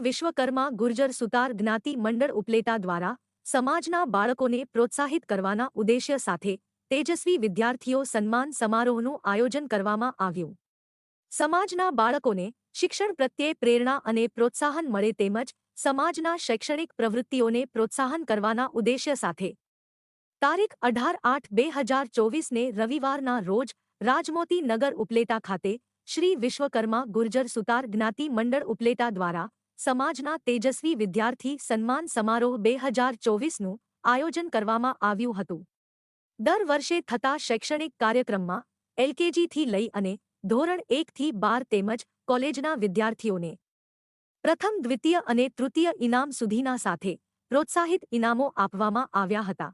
વિશ્વકર્મા ગુર્જર સુતાર જ્ઞાતિ મંડળ ઉપલેટા દ્વારા સમાજના બાળકોને પ્રોત્સાહિત કરવાના ઉદ્દેશ્ય સાથે તેજસ્વી વિદ્યાર્થીઓ સન્માન સમારોહનું આયોજન કરવામાં આવ્યું. સમાજના બાળકોને શિક્ષણ પ્રત્યે પ્રેરણા અને પ્રોત્સાહન મળે તેમજ સમાજના શૈક્ષણિક પ્રવૃત્તિઓને પ્રોત્સાહન કરવાના ઉદ્દેશ્ય સાથે. તારીખ અઢાર આઠ બે હજાર ચોવીસને રવિવારના રોજ રાજમોતી નગર ઉપલેટા ખાતે શ્રી વિશ્વકર્મા ગુર્જર સુતાર જ્ઞાતિ મંડળ ઉપલેટા દ્વારા સમાજના તેજસ્વી વિદ્યાર્થી સન્માન સમારોહ બે હજાર ચોવીસનું આયોજન કરવામાં આવ્યું હતું. દર વર્ષે થતા શૈક્ષણિક કાર્યક્રમમાં એલકેજીથી લઈ અને ધોરણ એકથી બાર તેમજ કોલેજના વિદ્યાર્થીઓને પ્રથમ, દ્વિતીય અને તૃતીય ઇનામ સુધીના સાથે પ્રોત્સાહિત ઇનામો આપવામાં આવ્યા હતા.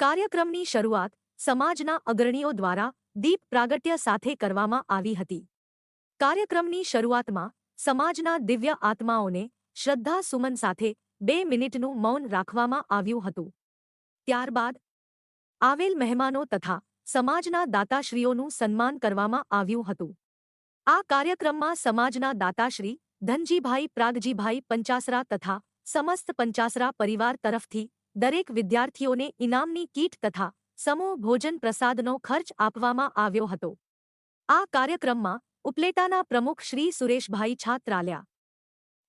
કાર્યક્રમની શરૂઆત સમાજના અગ્રણીઓ દ્વારા દીપ પ્રાગટ્ય સાથે કરવામાં આવી હતી. કાર્યક્રમની શરૂઆતમાં સમાજના દિવ્ય આત્માઓને શ્રદ્ધા સુમન સાથે બે મિનિટનું મૌન રાખવામાં આવ્યું હતું. ત્યારબાદ, આવેલ મહેમાનો તથા સમાજના દાતાશ્રીઓનું સન્માન કરવામાં આવ્યું હતું. આ કાર્યક્રમમાં સમાજના દાતાશ્રી ધનજીભાઈ પ્રાગજીભાઈ પંચાસરા તથા સમસ્ત પંચાસરા પરિવાર તરફથી દરેક વિદ્યાર્થીઓને ઇનામની કીટ તથા સમૂહ ભોજન પ્રસાદનો ખર્ચ આપવામાં આવ્યો હતો. આ કાર્યક્રમમાં ઉપલેટાના પ્રમુખ શ્રી સુરેશભાઈ છાત્રાલ્યા,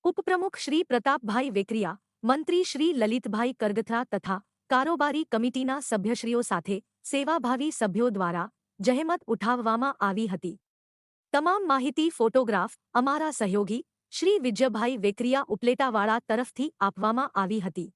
ઉપપ્રમુખ શ્રી પ્રતાપભાઈ વેકરિયા, મંત્રી શ્રી લલિતભાઈ કરગથરા તથા કારોબારી કમિટીના સભ્યશ્રીઓ સાથે સેવાભાવી સભ્યો દ્વારા જહેમત ઉઠાવવામાં આવી હતી. તમામ માહિતી ફોટોગ્રાફ અમારા સહયોગી શ્રી વિજયભાઈ વેકરિયા ઉપલેટાવાળા તરફથી આપવામાં આવી હતી.